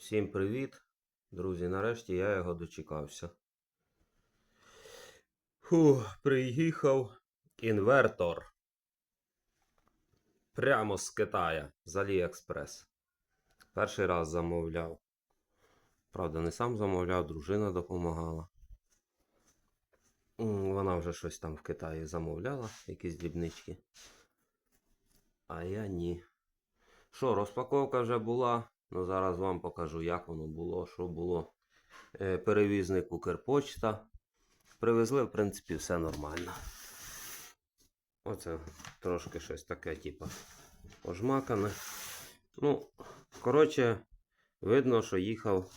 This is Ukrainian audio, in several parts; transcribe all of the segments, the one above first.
Всім привіт, друзі. Нарешті я його дочекався. Фу, приїхав інвертор. Прямо з Китая з Аліекспрес. Перший раз замовляв. Правда, не сам замовляв, дружина допомагала. Вона вже щось там в Китаї замовляла, якісь дрібнички. А я ні. Що, розпаковка вже була. Ну, зараз вам покажу, як воно було, що було. Е, перевізник Укрпочта. Привезли, в принципі, все нормально. Оце трошки щось таке, типу, пожмакане. Ну, коротше, видно, що їхав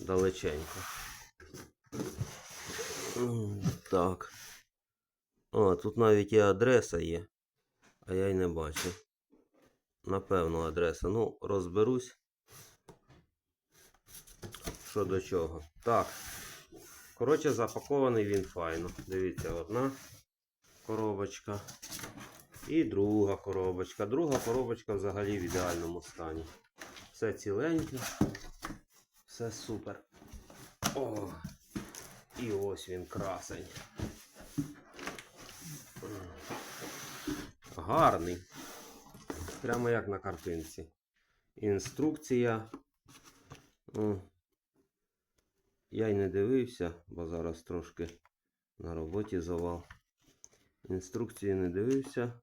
далеченько. Так. О, тут навіть і адреса є, а я й не бачу. Напевно, адреса. Ну, розберусь. Що до чого. Так. Коротше, запакований він файно. Дивіться, одна коробочка. І друга коробочка. Друга коробочка взагалі в ідеальному стані. Все ціленьке. Все супер. О! І ось він красень. Гарний. Прямо як на картинці. Інструкція. Я й не дивився, бо зараз трошки на роботі завал. Інструкції не дивився.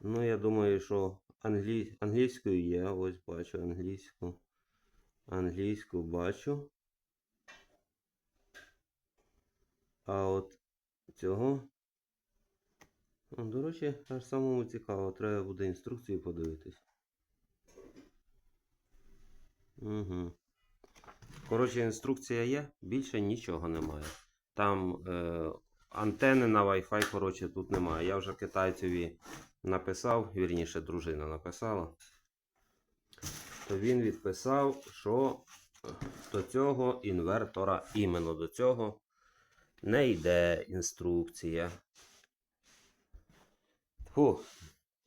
Ну, я думаю, що англій... англійською є. Ось бачу англійську. Англійську бачу. А от цього До речі, аж самому цікаво, треба буде інструкцію подивитись. Угу. Коротше, інструкція є, більше нічого немає. Там е, антени на Wi-Fi, коротше, тут немає. Я вже китайцеві написав, вірніше, дружина написала. То він відписав, що до цього інвертора, іменно до цього, не йде інструкція. Фу,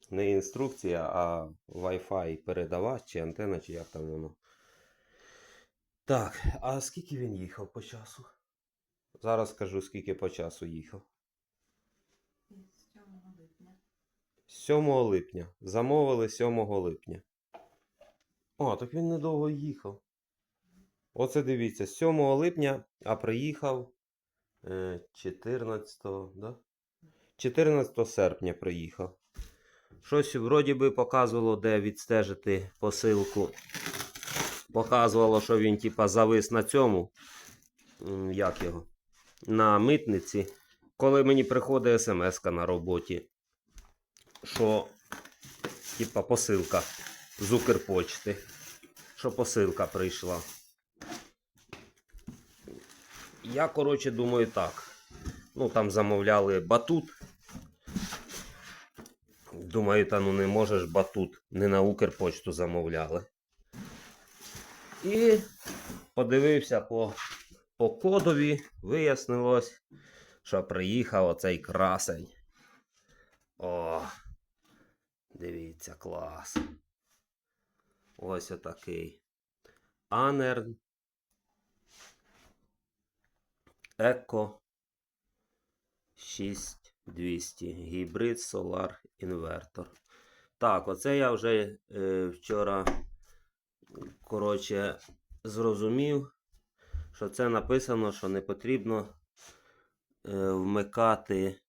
не інструкція, а Wi-Fi передавач чи антенна, чи як там воно. Так, а скільки він їхав по часу? Зараз скажу, скільки по часу їхав. З 7 липня. 7 липня. Замовили 7 липня. О, так він недовго їхав. Оце дивіться, 7 липня, а приїхав е, 14, да? 14 серпня приїхав. Щось вроді би показувало, де відстежити посилку. Показувало, що він типа завис на цьому. Як його? На митниці. Коли мені приходить смс на роботі, що типа посилка з Укрпочти. Що посилка прийшла. Я, коротше, думаю так. Ну, там замовляли батут. Думаю, та ну не можеш батут. Не на Укрпочту замовляли. І подивився по, по кодові, вияснилось, що приїхав оцей красень. О, дивіться, клас. Ось отакий. Анерн. Еко 6200. Гібрид Solar інвертор. Так, оце я вже е, вчора, коротше, зрозумів, що це написано, що не потрібно е, вмикати.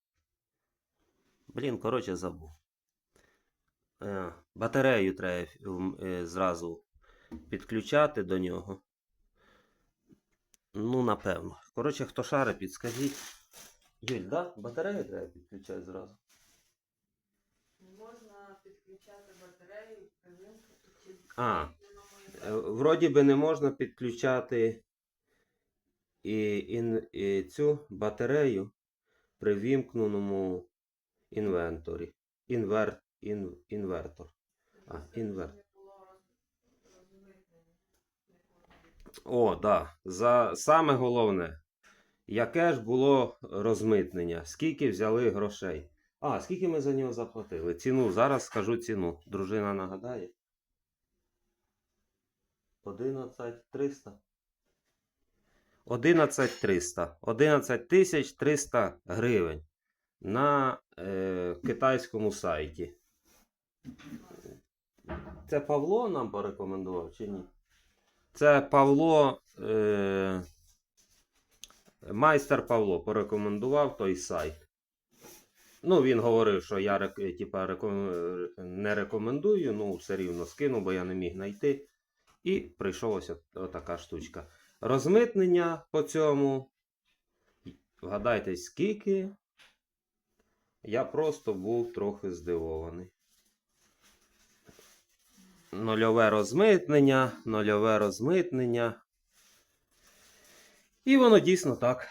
Блін, коротше, забув. Е, батарею треба е, зразу підключати до нього. Ну, напевно. Коротше, хто шари, підскажіть. Юль, да? Батарею треба підключати зразу. Можна підключати батарею, чи А, Е, Вроді би не можна підключати і, ін, і цю батарею при вімкненому інвенторі. Інвер, ін, інвертор. А, інвер. О, да. За саме головне. Яке ж було розмитнення? Скільки взяли грошей? А, скільки ми за нього заплатили? Ціну. Зараз скажу ціну. Дружина нагадає. 11 300. 11 300. 11 тисяч 300 гривень на е, китайському сайті. Це Павло нам порекомендував чи ні? Це Павло. Е, майстер Павло порекомендував той сайт. Ну, він говорив, що я типа, реком- не рекомендую, ну все рівно скину, бо я не міг знайти. І прийшов ось отака штучка. Розмитнення по цьому. Вгадайте, скільки. Я просто був трохи здивований. Нульове розмитнення, нульове розмитнення. І воно дійсно так.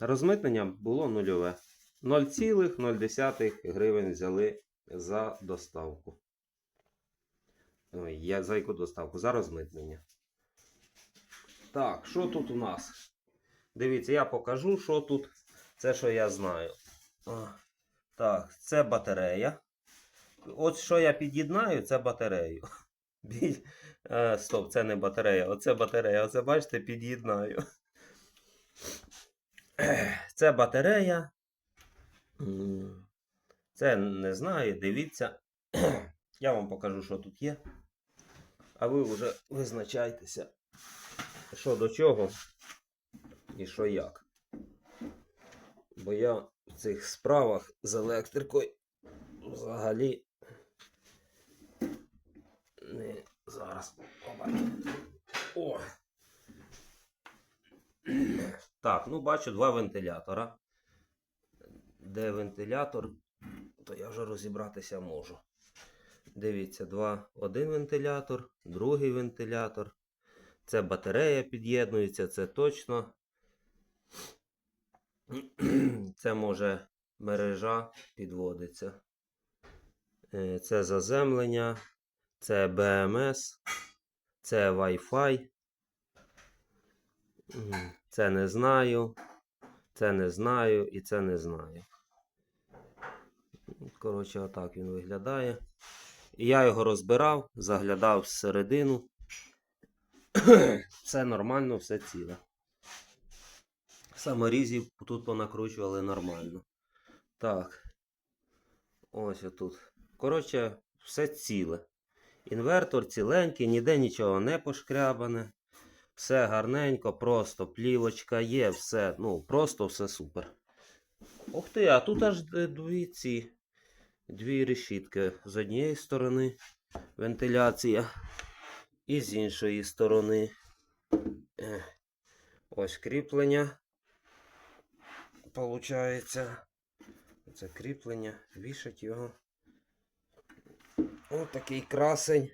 Розмитнення було нульове. 0,0 гривень взяли за доставку. Ой, я за яку доставку? За розмитнення. Так, що тут у нас? Дивіться, я покажу, що тут. Це, що я знаю. Так, це батарея. От що я під'єднаю, це батарею. Біль... Е, стоп, це не батарея. Оце батарея. Оце бачите, під'єднаю. Це батарея. Це не знаю, дивіться. Я вам покажу, що тут є. А ви вже визначайтеся, що до чого і що як. Бо я в цих справах з електрикою взагалі не зараз. О. Так, ну бачу два вентилятора. Де вентилятор, то я вже розібратися можу. Дивіться, два, один вентилятор, другий вентилятор. Це батарея під'єднується, це точно. Це може мережа підводиться. Е, Це заземлення, це БМС, це Wi-Fi. Це не знаю, це не знаю і це не знаю. Коротше, отак він виглядає. І я його розбирав, заглядав всередину. Все нормально, все ціле. Саморізів тут понакручували нормально. Так. Ось отут. Коротше, все ціле. Інвертор ціленький, ніде нічого не пошкрябане. Все гарненько, просто плівочка є, все, ну, просто все супер. Ух ти, а тут аж дві ці. Дві решітки. З однієї сторони вентиляція, і з іншої сторони. Ось кріплення. Получається. Це кріплення. Вішать його. Ось такий красень.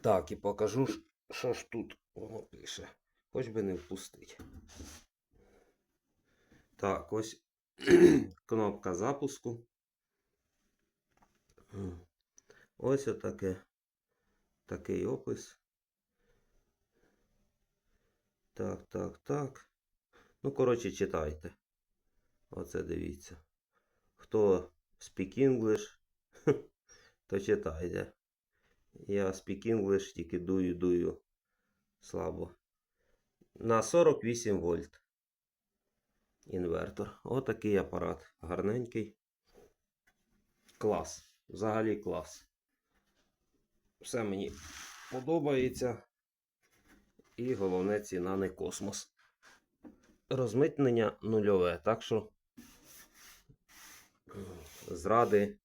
Так, і покажу, що ж тут воно пише. Хоч би не впустить. Так, ось кнопка запуску. Ось отаке. Такий опис. Так, так, так. Ну, коротше, читайте. Оце дивіться. Хто speak English, то читайте. Я speak English, тільки дую, дую слабо. На 48 вольт. Інвертор. Отакий апарат. Гарненький. Клас. Взагалі клас. Все мені подобається. І головне ціна не космос. Розмитнення нульове. Так що зради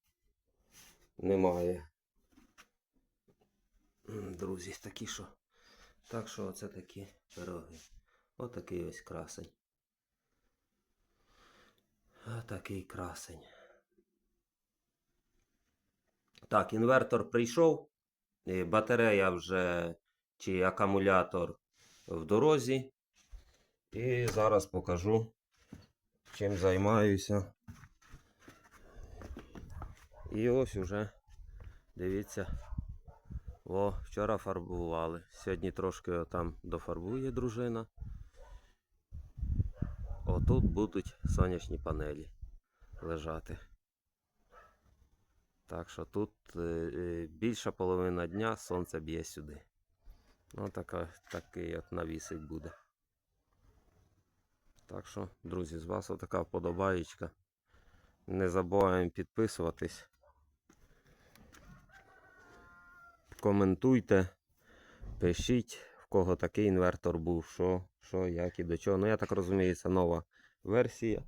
немає. Друзі, такі що. Так що оце такі пироги. Отакий ось красень. Такий красень. Так, інвертор прийшов. Батарея вже чи акумулятор в дорозі. І зараз покажу, чим займаюся. І ось уже, дивіться, о, вчора фарбували. Сьогодні трошки там дофарбує дружина. Отут будуть сонячні панелі лежати. Так що тут е, е, більша половина дня сонце б'є сюди. Ну, така, такий от навісик буде. Так що, друзі, з вас отака вподобаєчка. Не забуваємо підписуватись. Коментуйте, пишіть, в кого такий інвертор був, що, що, як і до чого. Ну, я так розумію, це нова версія.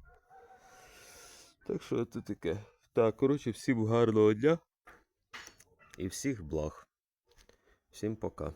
Так що це таке. Так, коротше, всім гарного дня і всіх благ. Всім пока.